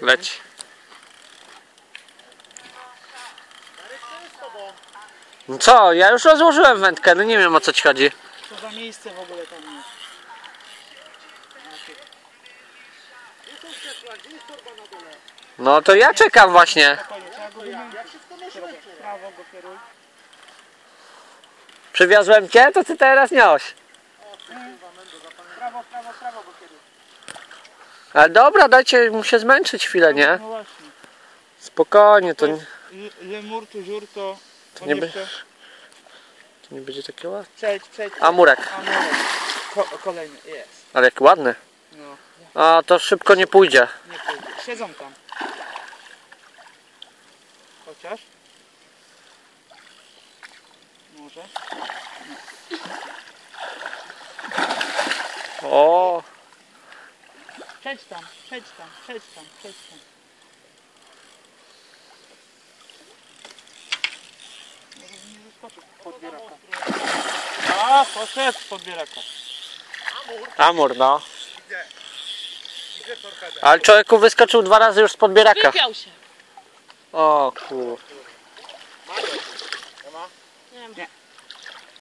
Leć. No co, ja już rozłożyłem wędkę, no nie wiem o co ci chodzi. Co za miejsce w ogóle tam jest. No to ja czekam właśnie. Przywiozłem cię, to ty teraz nios. Ale dobra, dajcie mu się zmęczyć chwilę, nie? No właśnie. Spokojnie, to nie, Lemur, tużur to... To nie chce- to nie będzie takie ładne. Przejdź, przejdź. Amurek, Amurek. Ko kolejny, jest. ale jaki ładny. No, A to szybko nie pójdzie. nie pójdzie. Siedzą tam. Chociaż. Może. O, Przejdź tam, przejdź tam, przejdź tam, przejdź tam. Podbieraka. A, poszedł podbieraka. amur, no. Ale człowieku wyskoczył dwa razy już z podbieraka. Wypiał się. O kur... Nie.